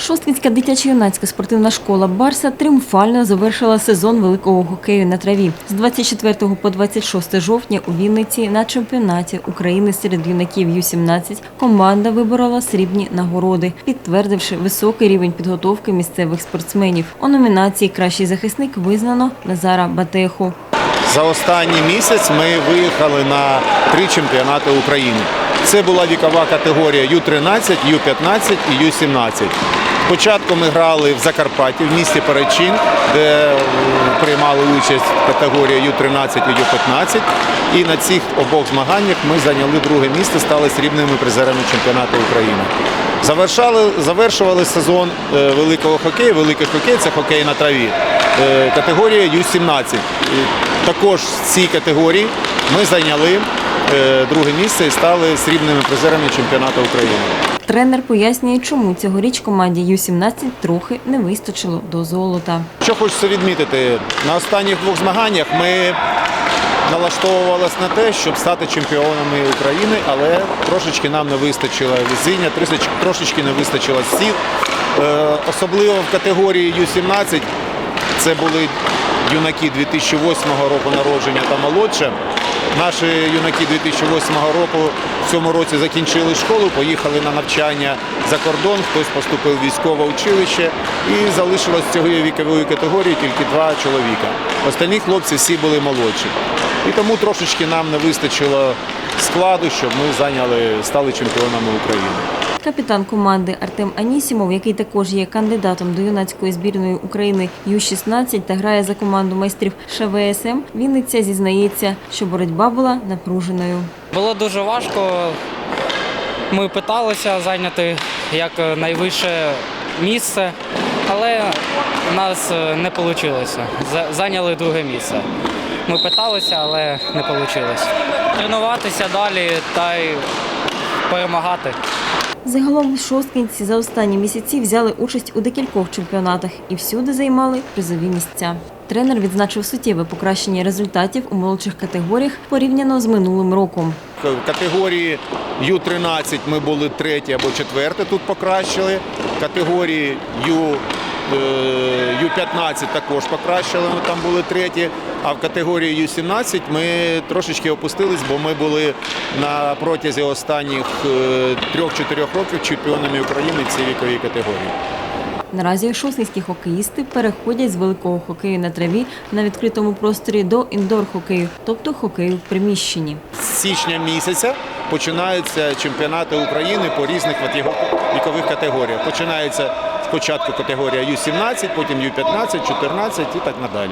Шосткінська дитячо-юнацька спортивна школа Барса тріумфально завершила сезон великого хокею на траві. З 24 по 26 жовтня у Вінниці на чемпіонаті України серед юнаків Ю-17 команда виборола срібні нагороди, підтвердивши високий рівень підготовки місцевих спортсменів. У номінації Кращий захисник визнано Назара Батеху. За останній місяць ми виїхали на три чемпіонати України. Це була вікова категорія Ю-13, Ю-15 і Ю-17. Спочатку ми грали в Закарпатті, в місті Перечин, де е, приймали участь категорія Ю-13 і Ю-15. І на цих обох змаганнях ми зайняли друге місце, стали срібними призерами чемпіонату України. Завершали, завершували сезон е, великого хокею. Великий хокей це хокей на траві. Е, Категорія Ю-17. Також в цій категорії ми зайняли друге місце і стали срібними призерами чемпіонату України. Тренер пояснює, чому цьогоріч команді Ю-17 трохи не вистачило до золота. Що хочеться відмітити, на останніх двох змаганнях ми налаштовувалися на те, щоб стати чемпіонами України, але трошечки нам не вистачило везіння, трошечки не вистачило сил. Е, Особливо в категорії Ю-17 це були юнаки 2008 року народження та молодше. Наші юнаки 2008 року в цьому році закінчили школу, поїхали на навчання за кордон, хтось поступив в військове училище і залишилось цієї вікової категорії тільки два чоловіка. Остальні хлопці всі були молодші. І тому трошечки нам не вистачило складу, щоб ми зайняли, стали чемпіонами України. Капітан команди Артем Анісімов, який також є кандидатом до юнацької збірної України Ю-16 та грає за команду майстрів ШВСМ, Вінниця зізнається, що боротьба була напруженою. Було дуже важко. Ми питалися зайняти як найвище місце, але у нас е, не вийшло. Зайняли друге місце. Ми питалися, але не вийшло. Тренуватися далі та й перемагати. Загалом шосткінці за останні місяці взяли участь у декількох чемпіонатах і всюди займали призові місця. Тренер відзначив суттєве покращення результатів у молодших категоріях порівняно з минулим роком. В категорії Ю-13 ми були треті або четверте, тут покращили. В категорії Ю, Ю-15 також покращили, ми там були треті. А в категорії Ю-17 ми трошечки опустились, бо ми були на протязі останніх е, трьох-чотирьох років чемпіонами України в цій віковій категорії. Наразі шосткінські хокеїсти переходять з великого хокею на траві на відкритому просторі до індор-хокею, тобто хокею в приміщенні. З січня місяця починаються чемпіонати України по різних вікових категоріях. Починається спочатку категорія Ю-17, потім Ю-15, 14 і так надалі.